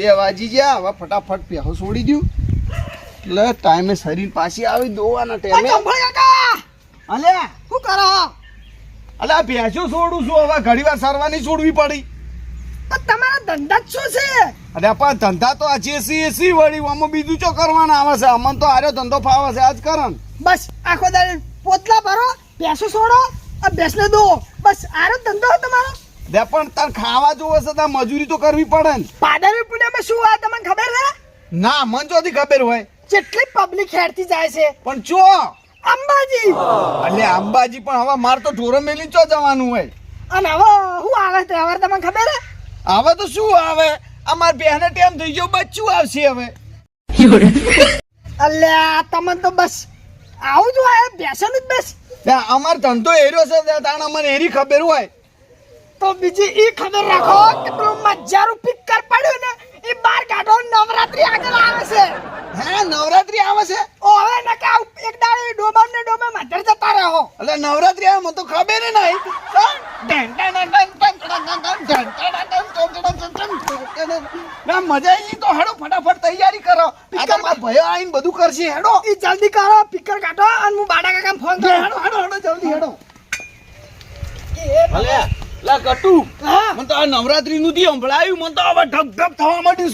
બે વાજી ગયા. હવે ફટાફટ પહેલો છોડી દઉં. એટલે ટાઈમે શરીર પાછી આવી દોવાના ટાઈમે. અલે! શું કરો? અલ્યા ભેંસો છોડું છું. હવે ઘડી વાર સરવાની છોડવી પડી. તમારા ધંધા જ શું છે? અરે પણ ધંધા તો આજે એસી એસી વળી આમાં બીજું ચો કરવાના આવે છે? અમન તો આર્યો ધંધો ફાવે છે. આજ કરન બસ આખો દાડે પોતલા ભરો ભેંસો છોડો આ ભેંસને દો. બસ આરો ધંધો તમારો. દે પણ તાર ખાવા જોવે છે તાર મજૂરી તો કરવી પડે ને. પાડાની પુણ્યમાં શું હોય તમને ખબર છે ના મન ચોથી ખબર હોય. કેટલી પબ્લિક હેડતી જાય છે. પણ જો. અંબાજી. એટલે અંબાજી પણ હવે માર તો ઢોરો મેલી ચો જવાનું હોય? અને હવે હું આવે હવે તમને ખબર છે હવે તો શું આવે? અમાર બેહને ટાઈમ થઈ ગયો બચ્ચું આવશે હવે. અલ્યા તમને તો બસ આવું જ હોય બેસન જ બસ. અમાર ધંધો એરો છે તાણ અમને એરી ખબર હોય. તો બીજી ઈ ખબર રાખો કે પેલું મજારું પિક્કર પડ્યું ને એ બાર કાઢો નવરાત્રી આગળ આવે છે હે નવરાત્રી આવે છે ઓ હવે ન કે એક દાડે ડોબા ને ડોબે મધર જતા રહો એટલે નવરાત્રી આવે મને તો ખબર નહીં ના મજા આવી તો હેડો ફટાફટ તૈયારી કરો પિક્કરમાં ભયો આવીને બધું કરશે હેડો એ જલ્દી કરો પિક્કર કાઢો અને હું બાડા કાકા ફોન કરો હેડો હેડો હેડો જલ્દી હેડો ભલે લા કટુ મને તો આ નવરાત્રી નું થી સંભળાયું મને તો હવે ઢબ ઢબ થવા માંડ્યું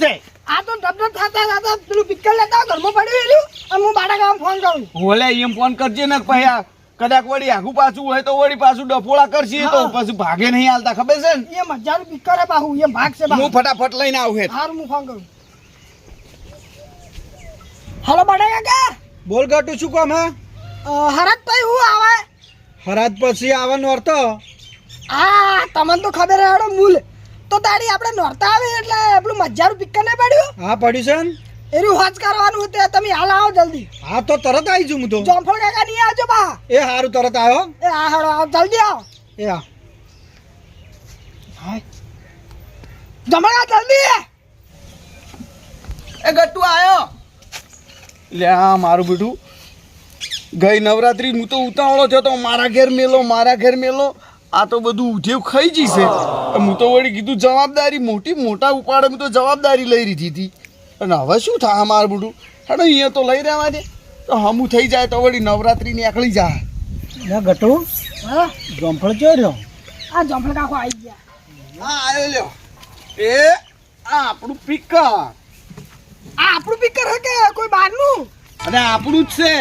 છે. આ તો ઢબ ઢબ થતા થતા પેલું પિક્ચર લેતા ઘરમાં પડ્યું એર્યું અને હું બાડા ગામ ફોન કરું. ઓલે એમ ફોન કરજે ને ભાઈ આ કદાચ વળી આગુ પાછું હોય તો વળી પાછું ડફોળા કરશે તો પછી ભાગે નહીં હાલતા ખબર છે ને? એ મજાનું પિક્કર હે બાહુ એ ભાગ છે હું ફટાફટ લઈને આવું હે હારું હું ફોન કરું. હાલો બાડા કાકા બોલ કાટું શું કામ હે? હરત ભાઈ હું આવે. હરાજ પછી આવવાનો અર્થ આ તમને તો ખબર હે હેડો મૂલ. તો તારી આપણે નોરતા આવે એટલે આપણું મજાનું પિક્કર ને પડ્યું? હા પડ્યું છે ને? એનું હોજ કરવાનું હતું તમે હાલ આવો જલ્દી. હા તો તરત આવી જઉં હું તો. જોમફળ કાકા નહીં આવજો બા. એ હારું તરત આવ્યો એ આ હાડો આવો જલ્દી આવો. એ હા. જમણા જલ્દી. એ ગટ્ટુ આવ્યો લે આ મારું બેટું. ગઈ નવરાત્રી હું તો ઉતાવળો થયો તો મારા ઘેર મેલો મારા ઘેર મેલો. આ તો બધું ઉઠેવ ખાઈ જશે. હું તો વળી કીધું જવાબદારી મોટી મોટા ઉપાડે હું તો જવાબદારી લઈ લીધી હતી. અને હવે શું થાય મારું બધું? હેડો અહીંયા તો લઈ રહેવા દે. તો હમું થઈ જાય તો વળી નવરાત્રી નીકળી જાય. લે ગટુ હા? જોમફળ જો રહ્યો આ જોમફળ કાકો આવી ગયા. હા આવ્યો લ્યો. એ આ આપણું પિકર આ આપણું પિક્કર હે કે કોઈ બહારનું? અને આપણું જ છે.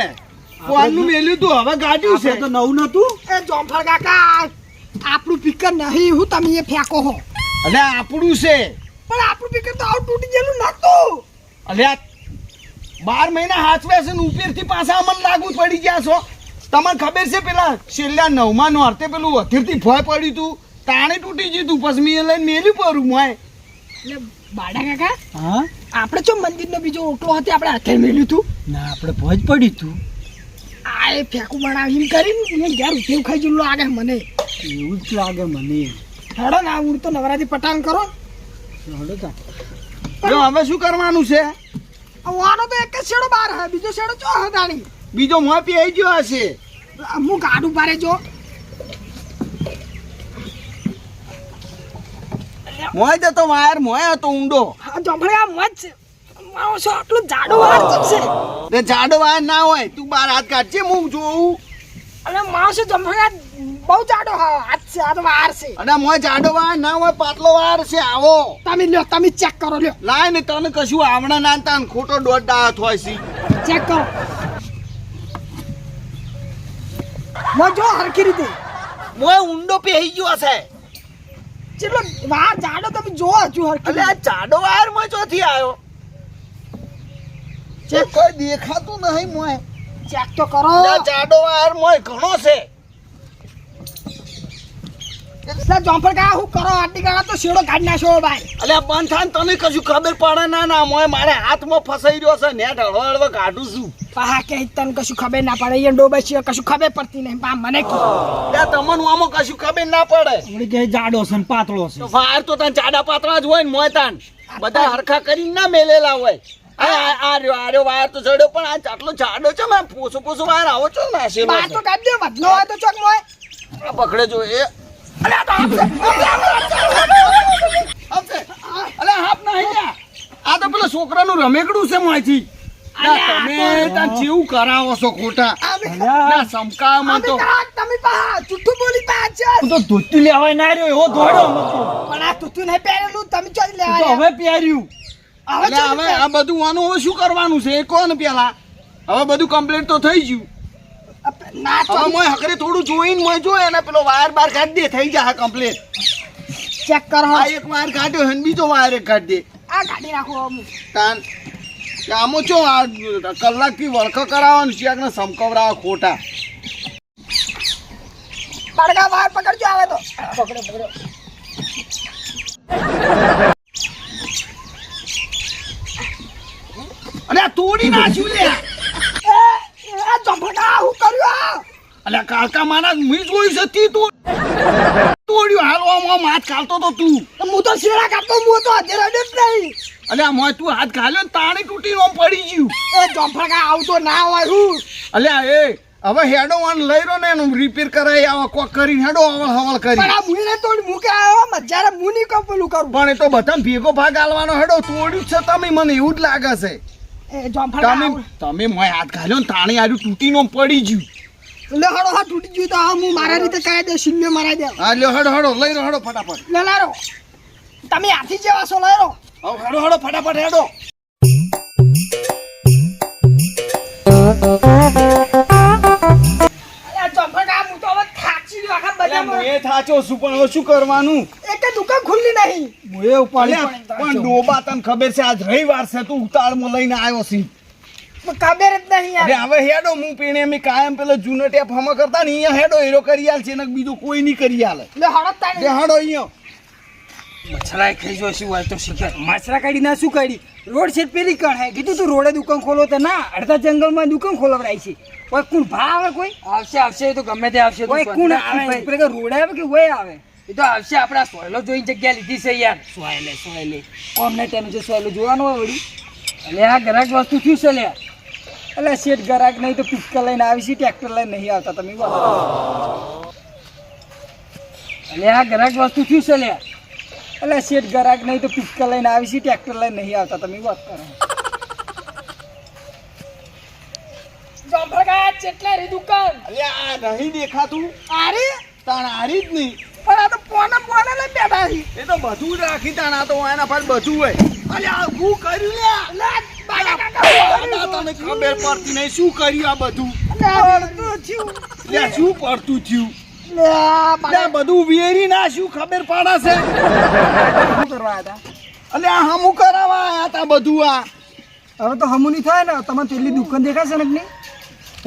કોણનું મેલ્યું તું હવે ગાડ્યું છે. તો નવું નતું એ જોમફળ કાકા આપણું પિક્કર નહીં હું તમે એ ફેંકો હો. અને આપણું છે. પણ આપણું પિકર તો આવું તૂટી ગયેલું નતું અલે બાર મહિના હાચવે છે ને ઉપરથી પાછા અમને લાગુ પડી ગયા છો. તમને ખબર છે પેલા છેલ્લા નવમા નો અર્થે પેલું અથીરથી ફોય પડ્યું તું. તાણે તૂટી ગયું તું પછી મેં લઈને મેલ્યું પરું મોય. એટલે બાડા કાકા હા? આપણે ચો મંદિરનો બીજો ઓટલો હતો આપણે હાથે મેલ્યું તું? ના આપણે ભોજ પડ્યું તું. એ ફેંકું બનાવી કરીને ઘેર ઉઠેવું ખાઈ જેવું લાગે મને. એવું જ લાગે મને. હેડો ને ઉડ તો નવરાત્રી પટાંગ કરો. હેડો. હવે શું કરવાનું છે? વાનો તો એક જ શેડો બહાર હે બીજો શેડો ચો હે દાણી બીજો મોં પી ગયો હશે. હું ગાડું પારે જો મોય તો તો વાયર મોય હતો ઊંડો. આ જોંભળે આ મોજ છે. માણસો આટલો જાડો વાર ચપશે તે જાડો ના હોય તું બાર હાથ કાઢજે હું જોઉં અને જોંભળે આ બહુ જાડો હાથ છે આ તો વાર છે. અને મોય જાડો વાયર ના હોય પાતળો વાર છે આવો. તમે લ્યો તમે ચેક કરો લ્યો. લાય ને તને કશું આવડા ના તાન ખોટો દોઢ દાંત હોય છે. ચેક કરો. મોજ જો હરખી રીતે. મોય ઊંડો પેહી ગયો હશે. ચેટલો વાર જાડો તમે જો હજુ હરખી આ જાડો વારમાં ચોથી આવ્યો. જે કોઈ દેખાતું નહીં મોય ચેક તો કરો. જાડો વાયર મોય ઘણો છે. એટલે જોંફળ કા હું કરો? આટલી ગાળા તો શેડો કાઢી નાખ્યો ભાઈ. એટલે બંધ થાય તને કશું ખબર પડે? ના ના મોય મારે હાથમાં ફસાઈ રહ્યો છે. નેટ હળવા હળવા કાઢું છું. પાહા કે તને કશું ખબર ના પડે? એ ડોબે છે કશું ખબર પડતી નહીં. પા મને કી ત્યાં તમને આમાં કશું ખબર ના પડે. કે જાડો છે ને પાતળો છે. તો તો તાન જાડા પાતળા જ હોય ને મોય તાન. બધા હરખા કરીને ના મેલેલા હોય. આ આ- આ રહ્યો આ વાયર તો ચડ્યો પણ આ આટલો જાડો છે મેં પોસો પોસો વાયર આવો છો ને નાશેલો બાર તો કાઢી દે વધનો હોય તો ચોક મોય પકડે જો એ અલ્યા તો આપશે, આપશે, આપશે, આપશે, આપશે. આપશે. આ. આ તો પેલા છોકરાનું રમેકડું છે મોંથી ના, તમે આ તાર જેવું કરાવો છો ખોટા. ના સમકામાં તો તમે પા જુઠ્ઠું બોલી પા છે હું તો ધોતી લેવાય ના રહ્યો એવો ધોડો પણ આ તૂથું નહીં પહેરેલું તમે ચોરી લેવાય. હવે પહેર્યું. એટલે હવે આ બધું આનું હવે શું કરવાનું છે? એ ને પેલા. હવે બધું કમ્પ્લીટ તો થઈ ગયું. ના તો મોય હકરે થોડું જોઈને મોય જોયે અને પેલો વાયર બાર કાઢી દે થઈ જાય કમ્પ્લીટ ચેક કરો. આ એક વાયર કાઢ્યો છે ને બીજો વાયર એક કાઢી દે. આ કાઢી રાખો અમુક. તાન આમાં ચો આ કલાકથી વળખ કરાવવાનું ને ચેક ને સમકવરાવો ખોટા. બળગા વાયર પકડજો આવે તો. પકડો પકડો અને આ તોડી નાખ્યું લે. એ એ જંભડા હું કર્યું અલ્યા કાકા મારા મી જોઈ છે તી તું તોડ્યું. હાલ આમ હાથ ખાલતો તો તું. હું તો શેરા કાપતો હું તો હજે રડે જ નહીં. અલ્યા મોય તું હાથ ખાલ્યો ને તાણી તૂટીને આમ પડી ગયું. એ જંફળકા આવતો ના હોય હું. અલ્યા એ હવે હેડો વાન લઈ રહ્યો ને એનું રિપેર કરાય આવો કોક કરીને હેડો અવળ હવળ કરી. પણ આ મુને તોડ મૂકે આવ્યો? મજારે મુની કપલું કરું. પણ એ તો બધા ભેગો ભાગ આલવાનો હેડો તોડ્યું છે તમે મને એવું જ લાગે છે. તમે તમે મોય હાથ ખાલ્યો ને તાણી આર્યું તૂટીને પડી ગયું. લે હડો હા તૂટી ગયું તો હા હું મારા રીતે કાઢી દે શિલ્લે મરાઈ દે હા લ્યો હેડો હેડો લઈ રહ્યો હેડો ફટાફટ. લે લારો. તમે હાથી જેવા છો લારો. હવે હેડો હેડો ફટાફટ હેડો. અલ્યા બજારમાં થાચો છું પણ હવે શું કરવાનું? એક દુકાન ખુલ્લી નહીં. મોએ ઉપાડી પણ ડોબા તને ખબર છે આજ રવિવાર છે તું ઉતાળમાં લઈને આવ્યો છે. ખબર જ નહીં અરે હવે હેડો હું પીણે અમે કાયમ પેલો જૂનો ટેપ હમ કરતા ને અહીંયા હેડો હીરો કરી આલ છે ને બીજું કોઈ નહીં કરી આલે. લે હડો તાણે. હેડો અહીંયા. મચ્છરાએ ખાઈ જો શું હોય તો શીખે. મચ્છરા કાઢી ના શું કાઢી? રોડ છે પેલી કણ હે. કીધું તું રોડે દુકાન ખોલો તો ના અડધા જંગલમાં દુકાન ખોલવડાય છે. કોઈ કોણ ભા આવે કોઈ? આવશે આવશે તો ગમે તે આવશે કોઈ કોણ આવે. રોડે આવે કે હોય આવે? એ તો આવશે આપણા સોયલો જોઈ જગ્યા લીધી છે યાર. સોયલે સોયલે. અમને તેનું જે સોયલું જોવાનું હોય વળી. એટલે આ ગ્રાહક વસ્તુ શું છે લ્યા એટલે શેઠ ગરાક નહીં તો પિક્કર લઈને આવી છે ટ્રેક્ટર લઈને નહીં આવતા તમે. એટલે આ ગ્રાહક વસ્તુ શું છે લ્યા એટલે શેઠ ગરાક નહીં તો પિક્કર લઈને આવી છે ટ્રેક્ટર લઈને નહીં આવતા તમે વાત કરો. જંફળકા ચેટલા રી દુકાન? અલ્યા આ નહીં દેખાતું. આરે? તાણ જ નહીં. પણ આ તો પોના પોના લઈ બેઠા છે. એ તો બધું જ રાખી તાણ આ તો એના પર બધું હોય. અલ્યા આ શું કર્યું લ્યા લે બાજા કાકા આ તને ખબર પડતી નહીં શું કર્યું આ બધું? પડતું થયું. લ્યા શું પડતું થયું? લે બધું વેરી ના શું ખબર પડે છે શું કરવા હતા અલ્યા હમું કરાવવા આવ્યા તા બધું આ. હવે તો હમું નહીં થાય ને તમને પેલી દુકાન દેખાય છે ને નહીં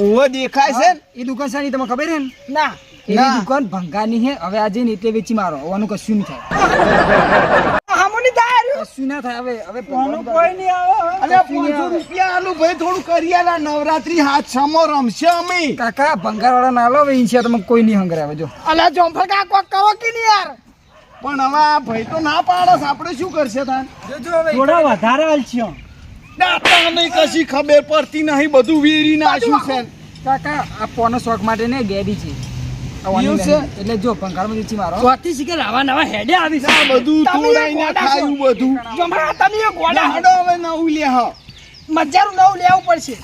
ઓવે દેખાય છે ને? એ દુકાન શાની તમને ખબર છે ને? ના એની ના. દુકાન ભંગાની છે હવે આજે ને એટલે વેચી મારો હોવાનું કશું નહીં થાય. કશું ના થાય. હવે હવે કોઈ નહીં આવે અરે પાંચસો રૂપિયા આલુ ભાઈ થોડું કરી આલા. નવરાત્રી હાથ સમો રમશે અમે. કાકા ભંગાર વાળા ના લો ઈંચા તમે કોઈ નહીં હંગરે આવે જો. અલ્યા જંફળકા કોક કહો કે નહીં યાર? પણ હવે આ ભાઈ તો ના પાડસ આપણે શું કરશે તાન? થોડા વધારે હાલશે દાતા નહીં કશી ખબર પડતી નહીં બધું વેરી નાખ્યું છે? કાકા આ પોનો શોખ માટે ને ગેડી છે. એવું છે? એટલે જો ભંગારમાં વેચી મારો. ચોથી શીખે આવા નવા હેડે આવી છે. બધું તોડાઈને ખાયું બધું. જંફળકા તમે ગોડા હેડો હવે નવું લે હા. મજારું નવું લેવું પડશે.